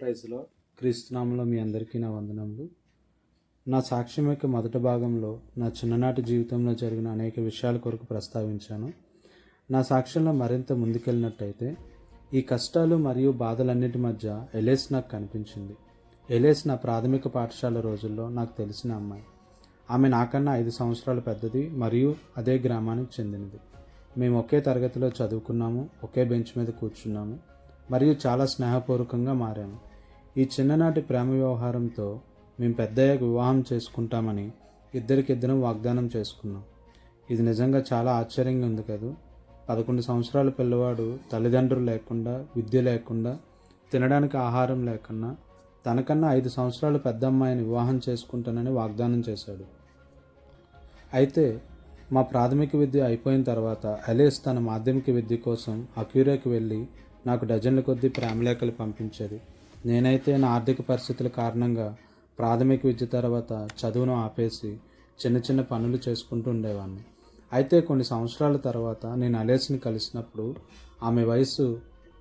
ప్రైజ్లో క్రీస్తునామంలో మీ అందరికీ నా వందనములు. నా సాక్ష్యం యొక్క మొదటి భాగంలో నా చిన్ననాటి జీవితంలో జరిగిన అనేక విషయాల కొరకు ప్రస్తావించాను. నా సాక్ష్యంలో మరింత ముందుకెళ్ళినట్టయితే ఈ కష్టాలు మరియు బాధలన్నిటి మధ్య ఎలేస్ నాకు కనిపించింది. ఎలేస్ నా ప్రాథమిక పాఠశాల రోజుల్లో నాకు తెలిసిన అమ్మాయి. ఆమె నాకన్నా ఐదు సంవత్సరాలు పెద్దది మరియు అదే గ్రామానికి చెందినది. మేము ఒకే తరగతిలో చదువుకున్నాము ఒకే బెంచ్ మీద కూర్చున్నాము మరియు చాలా స్నేహపూర్వకంగా మారాము. ఈ చిన్ననాటి ప్రేమ వ్యవహారంతో మేము పెద్దయ్యాక వివాహం చేసుకుంటామని ఇద్దరికిద్దరం వాగ్దానం చేసుకున్నాం. ఇది నిజంగా చాలా ఆశ్చర్యంగా ఉంది కదా. పదకొండు సంవత్సరాల పిల్లవాడు తల్లిదండ్రులు లేకుండా విద్య లేకుండా తినడానికి ఆహారం లేకుండా తనకన్నా ఐదు సంవత్సరాలు పెద్ద అమ్మాయిని వివాహం చేసుకుంటానని వాగ్దానం చేశాడు. అయితే మా ప్రాథమిక విద్య అయిపోయిన తర్వాత అలేస్ తన మాధ్యమిక విద్య కోసం అక్యూరాకి వెళ్ళి నాకు డజన్ల కొద్దీ ప్రేమలేఖలు పంపించేది. నేనైతే నా ఆర్థిక పరిస్థితుల కారణంగా ప్రాథమిక విద్య తర్వాత చదువును ఆపేసి చిన్న చిన్న పనులు చేసుకుంటూ ఉండేవాడిని అయితే కొన్ని సంవత్సరాల తర్వాత నేను అలేస్ని కలిసినప్పుడు ఆమె వయసు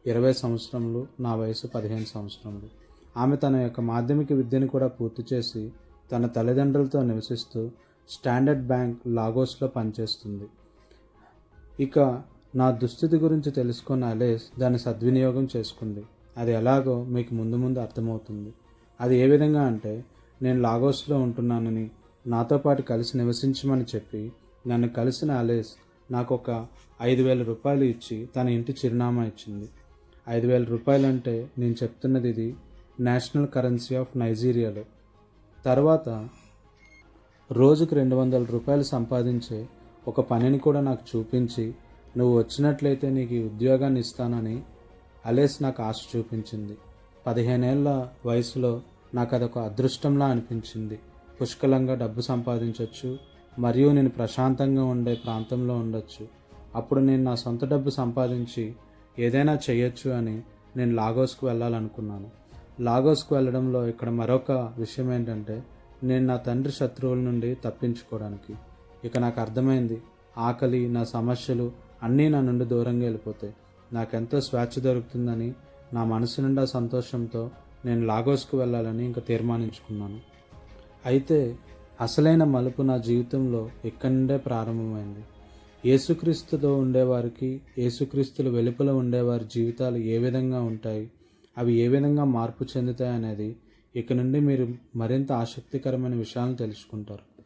ఇరవై సంవత్సరములు నా వయసు పదిహేను సంవత్సరములు. ఆమె తన యొక్క మాధ్యమిక విద్యను కూడా పూర్తి చేసి తన తల్లిదండ్రులతో నివసిస్తూ స్టాండర్డ్ బ్యాంక్ లాగోస్లో పనిచేస్తుంది. ఇక నా దుస్థితి గురించి తెలుసుకున్న అలేస్ దాన్ని సద్వినియోగం చేసుకుంది. అది ఎలాగో మీకు ముందు ముందు అర్థమవుతుంది. అది ఏ విధంగా అంటే నేను లాగోస్లో ఉంటున్నానని నాతో పాటు కలిసి నివసించమని చెప్పి నన్ను కలిసిన అలేస్ నాకు ఒక ఐదు వేల రూపాయలు ఇచ్చి తన ఇంటి చిరునామా ఇచ్చింది. ఐదు వేల రూపాయలు అంటే నేను చెప్తున్నది ఇది నేషనల్ కరెన్సీ ఆఫ్ నైజీరియాలో. తర్వాత రోజుకు రెండు వందల రూపాయలు సంపాదించే ఒక పనిని కూడా నాకు చూపించి నువ్వు వచ్చినట్లయితే నీకు ఈ ఉద్యోగాన్ని ఇస్తానని అలేస్ నాకు ఆశ చూపించింది. పదిహేనేళ్ళ వయసులో నాకు అదొక అదృష్టంలా అనిపించింది. పుష్కలంగా డబ్బు సంపాదించవచ్చు మరియు నేను ప్రశాంతంగా ఉండే ప్రాంతంలో ఉండొచ్చు. అప్పుడు నేను నా సొంత డబ్బు సంపాదించి ఏదైనా చేయొచ్చు అని నేను లాగోస్కు వెళ్ళాలనుకున్నాను. లాగోస్కు వెళ్ళడంలో ఇక్కడ మరొక విషయం ఏంటంటే నేను నా తండ్రి శత్రువుల నుండి తప్పించుకోవడానికి. ఇక నాకు అర్థమైంది ఆకలి నా సమస్యలు అన్నీ నా నుండి దూరంగా వెళ్ళిపోతాయి. నాకెంతో స్వేచ్ఛ దొరుకుతుందని నా మనసు నిండా సంతోషంతో నేను లాగోస్కు వెళ్ళాలని ఇంకా తీర్మానించుకున్నాను. అయితే అసలైన మలుపు నా జీవితంలో ఇక్కడి నుండే ప్రారంభమైంది. యేసుక్రీస్తుతో ఉండేవారికి యేసుక్రీస్తుల వెలుపల ఉండేవారి జీవితాలు ఏ విధంగా ఉంటాయి అవి ఏ విధంగా మార్పు చెందుతాయి అనేది ఇక నుండి మీరు మరింత ఆసక్తికరమైన విషయాలను తెలుసుకుంటారు.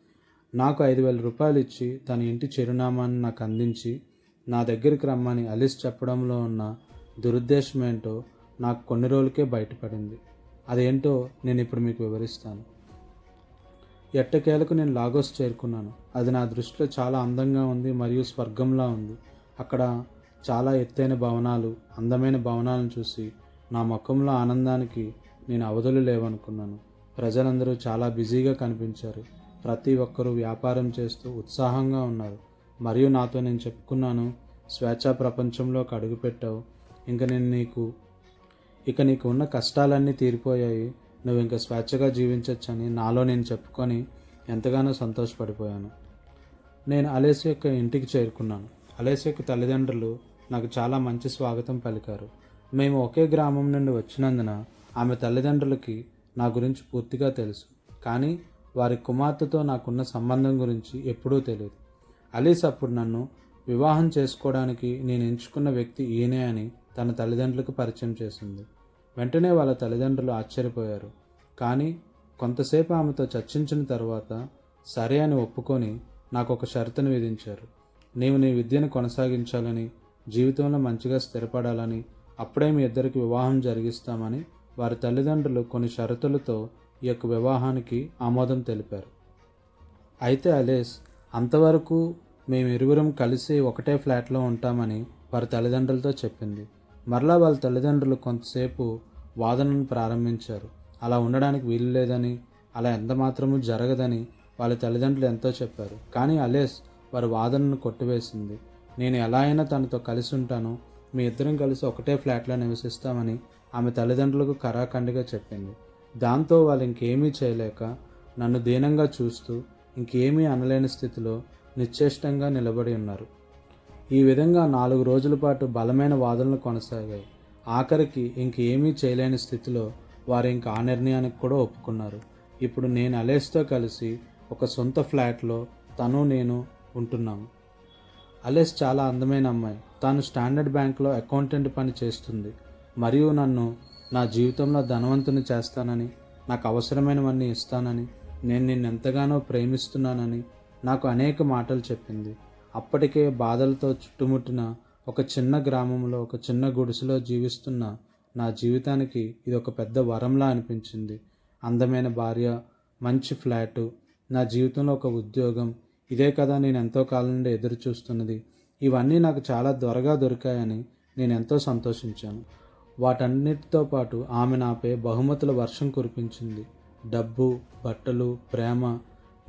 నాకు ఐదు వేల రూపాయలు ఇచ్చి తన ఇంటి చిరునామాని నాకు అందించి నా దగ్గరికి రమ్మని అలిస్ చెప్పడంలో ఉన్న దురుద్దేశం ఏంటో నాకు కొన్ని రోజులకే బయటపడింది. అదేంటో నేను ఇప్పుడు మీకు వివరిస్తాను. ఎట్టకేలకు నేను లాగోస్ చేరుకున్నాను. అది నా దృష్టిలో చాలా అందంగా ఉంది మరియు స్వర్గంలా ఉంది. అక్కడ చాలా ఎత్తైన భవనాలు అందమైన భవనాలను చూసి నా ముఖంలో ఆనందానికి నేను అవధులు లేవనుకున్నాను. ప్రజలందరూ చాలా బిజీగా కనిపించారు. ప్రతి ఒక్కరూ వ్యాపారం చేస్తూ ఉత్సాహంగా ఉన్నారు. మరియు నాతో నేను చెప్పుకున్నాను స్వేచ్ఛా ప్రపంచంలోకి అడుగుపెట్టావు ఇంక నేను నీకు ఇక నీకు ఉన్న కష్టాలన్నీ తీరిపోయాయి. నువ్వు ఇంకా స్వేచ్ఛగా జీవించవచ్చని నాలో నేను చెప్పుకొని ఎంతగానో సంతోషపడిపోయాను. నేను అలేసి యొక్క ఇంటికి చేరుకున్నాను. అలేసి యొక్క తల్లిదండ్రులు నాకు చాలా మంచి స్వాగతం పలికారు. మేము ఒకే గ్రామం నుండి వచ్చినందున ఆమె తల్లిదండ్రులకి నా గురించి పూర్తిగా తెలుసు. కానీ వారి కుమార్తెతో నాకున్న సంబంధం గురించి ఎప్పుడూ తెలియదు. అలీస్ అప్పుడు నన్ను వివాహం చేసుకోవడానికి నేను ఎంచుకున్న వ్యక్తి ఈయనే అని తన తల్లిదండ్రులకు పరిచయం చేసింది. వెంటనే వాళ్ళ తల్లిదండ్రులు ఆశ్చర్యపోయారు. కానీ కొంతసేపు ఆమెతో చర్చించిన తర్వాత సరే అని ఒప్పుకొని నాకు ఒక షరతును విధించారు. నీవు నీ విద్యను కొనసాగించాలని జీవితంలో మంచిగా స్థిరపడాలని అప్పుడే మీ ఇద్దరికి వివాహం జరిగిస్తామని వారి తల్లిదండ్రులు కొన్ని షరతులతో ఈ యొక్క వివాహానికి ఆమోదం తెలిపారు. అయితే అలేస్ అంతవరకు మేమిరువురం కలిసి ఒకటే ఫ్లాట్లో ఉంటామని వారి తల్లిదండ్రులతో చెప్పింది. మరలా వాళ్ళ తల్లిదండ్రులు కొంతసేపు వాదనను ప్రారంభించారు. అలా ఉండడానికి వీలు లేదని అలా ఎంత మాత్రము జరగదని వాళ్ళ తల్లిదండ్రులు ఎంతో చెప్పారు. కానీ అలేస్ వారి వాదనను కొట్టివేసింది. నేను ఎలా అయినా తనతో కలిసి ఉంటాను. మీ ఇద్దరం కలిసి ఒకటే ఫ్లాట్లో నివసిస్తామని ఆమె తల్లిదండ్రులకు కరాఖండిగా చెప్పింది. దాంతో వాళ్ళు ఇంకేమీ చేయలేక నన్ను దీనంగా చూస్తూ ఇంకేమీ అనలేని స్థితిలో నిశ్చేష్టంగా నిలబడి ఉన్నారు. ఈ విధంగా నాలుగు రోజుల పాటు బలమైన వాదనలు కొనసాగాయి. ఆఖరికి ఇంకేమీ చేయలేని స్థితిలో వారు ఇంకా ఆ నిర్ణయానికి కూడా ఒప్పుకున్నారు. ఇప్పుడు నేను అలేస్తో కలిసి ఒక సొంత ఫ్లాట్లో తను నేను ఉంటున్నాము అలెస్ చాలా అందమైన అమ్మాయి. తాను స్టాండర్డ్ బ్యాంక్లో అకౌంటెంట్ పని చేస్తుంది. మరియు నన్ను నా జీవితంలో ధనవంతుని చేస్తానని నాకు అవసరమైనవన్నీ ఇస్తానని నేను నిన్నెంతగానో ప్రేమిస్తున్నానని నాకు అనేక మాటలు చెప్పింది. అప్పటికే బాధలతో చుట్టుముట్టిన ఒక చిన్న గ్రామంలో ఒక చిన్న గుడిసెలో జీవిస్తున్న నా జీవితానికి ఇది ఒక పెద్ద వరంలా అనిపించింది. అందమైన భార్య మంచి ఫ్లాటు నా జీవితంలో ఒక ఉద్యోగం ఇదే కదా నేను ఎంతో కాలం నుండి ఎదురు చూస్తున్నది. ఇవన్నీ నాకు చాలా త్వరగా దొరికాయని నేను ఎంతో సంతోషించాను. వాటన్నిటితో పాటు ఆమె నాపై బహుమతుల వర్షం కురిపించింది. డబ్బు బట్టలు ప్రేమ.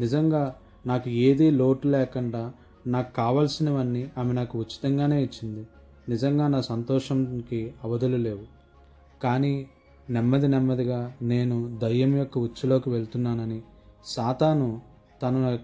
నిజంగా నాకు ఏదీ లోటు లేకుండా నాకు కావాల్సినవన్నీ ఆమె నాకు ఉచితంగానే ఇచ్చింది. నిజంగా నా సంతోషంకి అవధులు లేవు. కానీ నెమ్మది నెమ్మదిగా నేను దయ్యం యొక్క ఉచ్చులోకి వెళ్తున్నానని సాతాను తను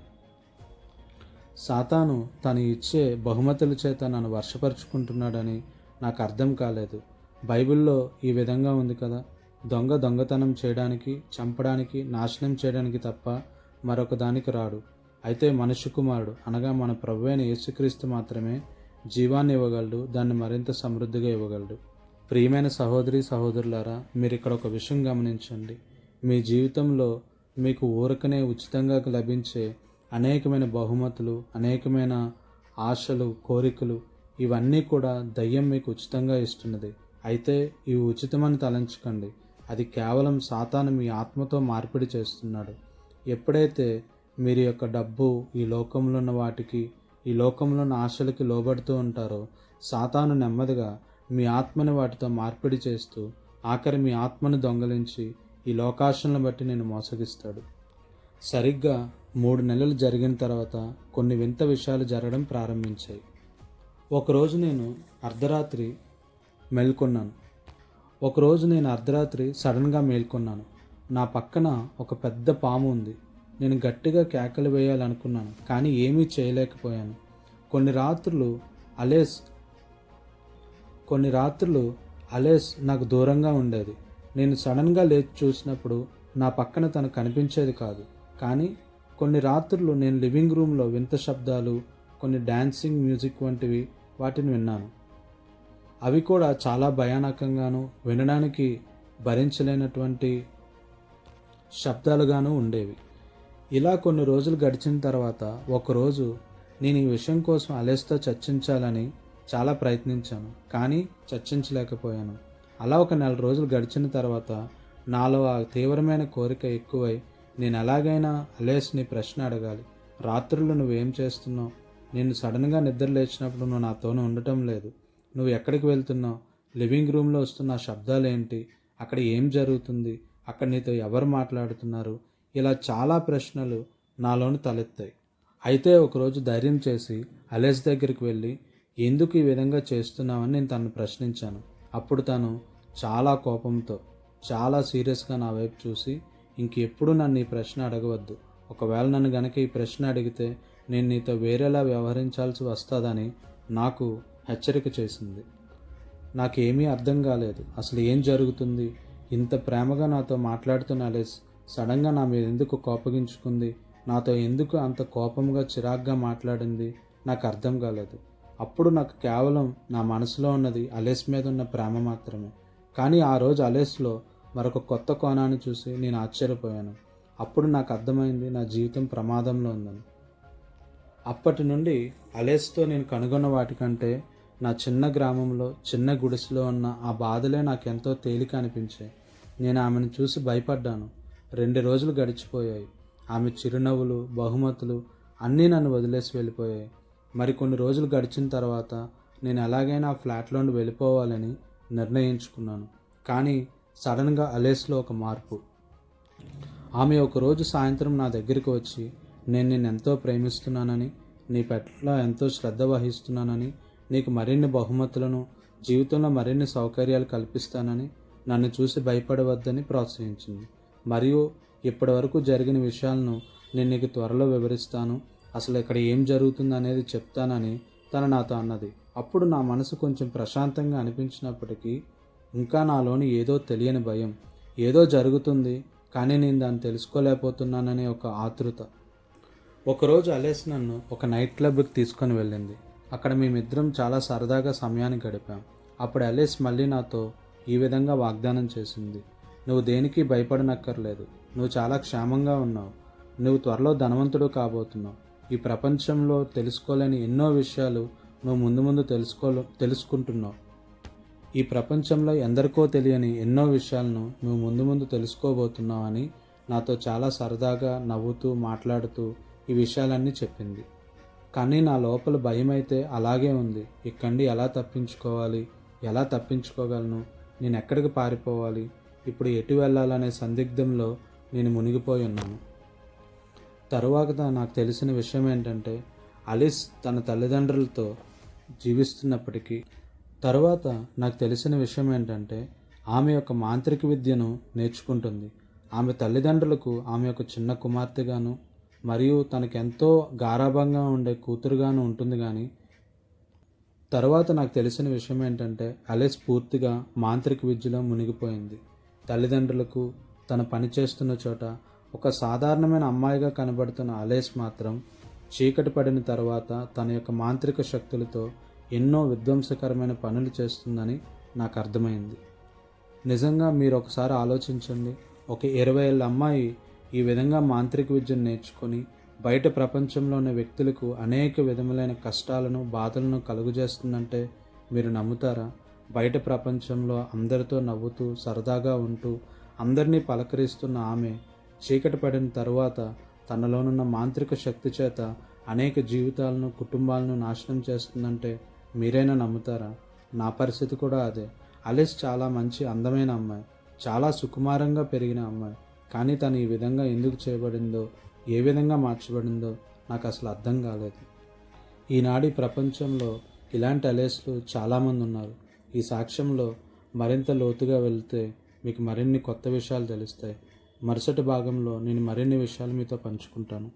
సాతాను తను ఇచ్చే బహుమతుల చేత నన్ను వర్షపరుచుకుంటున్నాడని నాకు అర్థం కాలేదు. బైబిల్లో ఈ విధంగా ఉంది కదా? దొంగ దొంగతనం చేయడానికి చంపడానికి నాశనం చేయడానికి తప్ప మరొక దానికి రాడు. అయితే మనుష్య కుమారుడు అనగా మన ప్రభు అయిన యేసుక్రీస్తు మాత్రమే జీవాన్ని ఇవ్వగలడు దాన్ని మరింత సమృద్ధిగా ఇవ్వగలడు. ప్రియమైన సహోదరి సహోదరులారా మీరు ఇక్కడ ఒక విషయం గమనించండి. మీ జీవితంలో మీకు ఊరకనే ఉచితంగా లభించే అనేకమైన బహుమతులు అనేకమైన ఆశలు కోరికలు ఇవన్నీ కూడా దయ్యం మీకు ఉచితంగా ఇస్తున్నది. అయితే ఇవి ఉచితమని తలంచకండి. అది కేవలం సాతాను మీ ఆత్మతో మార్పిడి చేస్తున్నాడు. ఎప్పుడైతే మీరు యొక్క డబ్బు ఈ లోకంలో ఉన్న వాటికి ఈ లోకంలో ఉన్న ఆశలకి లోబడుతూ ఉంటారో సాతాను నెమ్మదిగా మీ ఆత్మని వాటితో మార్పిడి చేస్తూ ఆఖరి మీ ఆత్మను దొంగలించి ఈ లోకాశలను బట్టి నేను మోసగిస్తాడు. సరిగ్గా మూడు నెలలు జరిగిన తర్వాత కొన్ని వింత విషయాలు జరగడం ప్రారంభించాయి. ఒకరోజు నేను అర్ధరాత్రి మెల్కొన్నాను. ఒకరోజు నేను అర్ధరాత్రి సడన్గా మేల్కొన్నాను. నా పక్కన ఒక పెద్ద పాము ఉంది. నేను గట్టిగా కేకలు వేయాలనుకున్నాను కానీ ఏమీ చేయలేకపోయాను. కొన్ని రాత్రులు అలేస్ కొన్ని రాత్రులు అలేస్ నాకు దూరంగా ఉండేది. నేను సడన్గా లేచి చూసినప్పుడు నా పక్కన తను కనిపించేది కాదు. కానీ కొన్ని రాత్రులు నేను లివింగ్ రూమ్లో వింత శబ్దాలు కొన్ని డ్యాన్సింగ్ మ్యూజిక్ వంటివి వాటిని విన్నాను. అవి కూడా చాలా భయానకంగాను వినడానికి భరించలేనటువంటి శబ్దాలుగాను ఉండేవి. ఇలా కొన్ని రోజులు గడిచిన తర్వాత ఒకరోజు నేను ఈ విషయం కోసం అలెస్తో చర్చించాలని చాలా ప్రయత్నించాను కానీ చర్చించలేకపోయాను. అలా ఒక నెల రోజులు గడిచిన తర్వాత నాలో ఆ తీవ్రమైన కోరిక ఎక్కువై నేను ఎలాగైనా అలేస్ని ప్రశ్న అడగాలి. రాత్రులు నువ్వేం చేస్తున్నావు? నేను సడన్గా నిద్ర లేచినప్పుడు నువ్వు నాతోనే ఉండటం లేదు. నువ్వు ఎక్కడికి వెళ్తున్నావు? లివింగ్ రూమ్లో వస్తున్న శబ్దాలు ఏంటి అక్కడ ఏం జరుగుతుంది? అక్కడ నీతో ఎవరు మాట్లాడుతున్నారు? ఇలా చాలా ప్రశ్నలు నాలోని తలెత్తాయి. అయితే ఒకరోజు ధైర్యం చేసి అలెస్ దగ్గరికి వెళ్ళి ఎందుకు ఈ విధంగా చేస్తున్నావని నేను తను ప్రశ్నించాను. అప్పుడు తను చాలా కోపంతో చాలా సీరియస్గా నా వైపు చూసి ఇంకెప్పుడు నన్ను ఈ ప్రశ్న అడగవద్దు. ఒకవేళ నన్ను గనక ఈ ప్రశ్న అడిగితే నేను నీతో వేరేలా వ్యవహరించాల్సి వస్తుందని నాకు హెచ్చరిక చేసింది. నాకేమీ అర్థం కాలేదు. అసలు ఏం జరుగుతుంది? ఇంత ప్రేమగా నాతో మాట్లాడుతున్న అలెస్ సడన్గా నా మీద ఎందుకు కోపగించుకుంది? నాతో ఎందుకు అంత కోపంగా చిరాగ్గా మాట్లాడింది? నాకు అర్థం కాలేదు. అప్పుడు నాకు కేవలం నా మనసులో ఉన్నది అలేస్ మీద ఉన్న ప్రేమ మాత్రమే. కానీ ఆ రోజు అలెస్లో మరొక కొత్త కోణాన్ని చూసి నేను ఆశ్చర్యపోయాను. అప్పుడు నాకు అర్థమైంది నా జీవితం ప్రమాదంలో ఉందని. అప్పటి నుండి అలెస్తో నేను కనుగొన్న వాటికంటే నా చిన్న గ్రామంలో చిన్న గుడిసెలో ఉన్న ఆ బాధలే నాకెంతో తేలిక అనిపించాయి. నేను ఆమెను చూసి భయపడ్డాను. రెండు రోజులు గడిచిపోయాయి. ఆమె చిరునవ్వులు బహుమతులు అన్నీ నన్ను వదిలేసి వెళ్ళిపోయాయి. మరికొన్ని రోజులు గడిచిన తర్వాత నేను ఎలాగైనా ఆ వెళ్ళిపోవాలని నిర్ణయించుకున్నాను. కానీ సడన్గా అలేస్లో ఒక మార్పు. ఆమె ఒకరోజు సాయంత్రం నా దగ్గరికి వచ్చి నేను నిన్ను ఎంతో ప్రేమిస్తున్నానని నీ పట్ల ఎంతో శ్రద్ధ వహిస్తున్నానని నీకు మరిన్ని బహుమతులను జీవితంలో మరిన్ని సౌకర్యాలు కల్పిస్తానని నన్ను చూసి భయపడవద్దని ప్రోత్సహించింది. మరియు ఇప్పటి వరకు జరిగిన విషయాలను నేను నీకు త్వరలో వివరిస్తాను. అసలు ఇక్కడ ఏం జరుగుతుంది అనేది చెప్తానని తను నాతో అన్నది. అప్పుడు నా మనసు కొంచెం ప్రశాంతంగా అనిపించినప్పటికీ ఇంకా నాలోని ఏదో తెలియని భయం ఏదో జరుగుతుంది కానీ నేను దాన్ని తెలుసుకోలేకపోతున్నాననే ఒక ఆతృత. ఒకరోజు అలేస్ నన్ను ఒక నైట్ క్లబ్కి తీసుకొని వెళ్ళింది. అక్కడ మేమిద్దరం చాలా సరదాగా సమయాన్ని గడిపాం. అప్పుడు అలేస్ మళ్ళీ నాతో ఈ విధంగా వాగ్దానం చేసింది. నువ్వు దేనికి భయపడనక్కర్లేదు. నువ్వు చాలా క్షేమంగా ఉన్నావు. నువ్వు త్వరలో ధనవంతుడు కాబోతున్నావు. ఈ ప్రపంచంలో తెలుసుకోలేని ఎన్నో విషయాలు నువ్వు ముందు ముందు తెలుసుకో తెలుసుకుంటున్నావు. ఈ ప్రపంచంలో ఎందరికో తెలియని ఎన్నో విషయాలను నువ్వు ముందు ముందు తెలుసుకోబోతున్నావు అని నాతో చాలా సరదాగా నవ్వుతూ మాట్లాడుతూ ఈ విషయాలన్నీ చెప్పింది. కానీ నా లోపల భయం అయితే అలాగే ఉంది. ఇక్కడి ఎలా తప్పించుకోవాలి? ఎలా తప్పించుకోగలను? నేను ఎక్కడికి పారిపోవాలి? ఇప్పుడు ఎటు వెళ్ళాలనే సందిగ్ధంలో నేను మునిగిపోయి ఉన్నాను. తరువాత నాకు తెలిసిన విషయం ఏంటంటే అలిస్ తన తల్లిదండ్రులతో జీవిస్తున్నప్పటికీ తరువాత నాకు తెలిసిన విషయం ఏంటంటే ఆమె యొక్క మాంత్రిక విద్యను నేర్చుకుంటుంది. ఆమె తల్లిదండ్రులకు ఆమె యొక్క చిన్న కుమార్తెగాను మరియు తనకెంతో గారాభంగా ఉండే కూతురుగాను ఉంటుంది కానీ తర్వాత నాకు తెలిసిన విషయం ఏంటంటే అలెస్ పూర్తిగా మాంత్రిక విద్యలో మునిగిపోయింది. తల్లిదండ్రులకు తన పని చేస్తున్న చోట ఒక సాధారణమైన అమ్మాయిగా కనబడుతున్న అలేస్ మాత్రం చీకటి పడిన తర్వాత తన యొక్క మాంత్రిక శక్తులతో ఎన్నో విధ్వంసకరమైన పనులు చేస్తుందని నాకు అర్థమైంది. నిజంగా మీరు ఒకసారి ఆలోచించండి. ఒక ఇరవై ఏళ్ళ అమ్మాయి ఈ విధంగా మాంత్రిక విద్యను నేర్చుకొని బయట ప్రపంచంలో ఉన్న వ్యక్తులకు అనేక విధములైన కష్టాలను బాధలను కలుగజేస్తుందంటే మీరు నమ్ముతారా? బయట ప్రపంచంలో అందరితో నవ్వుతూ సరదాగా ఉంటూ అందరినీ పలకరిస్తున్న ఆమె చీకటి పడిన తరువాత తనలోనున్న మాంత్రిక శక్తి చేత అనేక జీవితాలను కుటుంబాలను నాశనం చేస్తుందంటే మీరైనా నమ్ముతారా? నా పరిస్థితి కూడా అదే. అలిస్ చాలా మంచి అందమైన అమ్మాయి. చాలా సుకుమారంగా పెరిగిన అమ్మాయి. కానీ తను ఈ విధంగా ఎందుకు చేయబడిందో ఏ విధంగా మార్చబడిందో నాకు అసలు అర్థం కాలేదు. ఈనాడి ప్రపంచంలో ఇలాంటి అలేస్లు చాలామంది ఉన్నారు. ఈ సాక్ష్యంలో మరింత లోతుగా వెళ్తే మీకు మరిన్ని కొత్త విషయాలు తెలుస్తాయి. మరుసటి భాగంలో నేను మరిన్ని విషయాలు మీతో పంచుకుంటాను.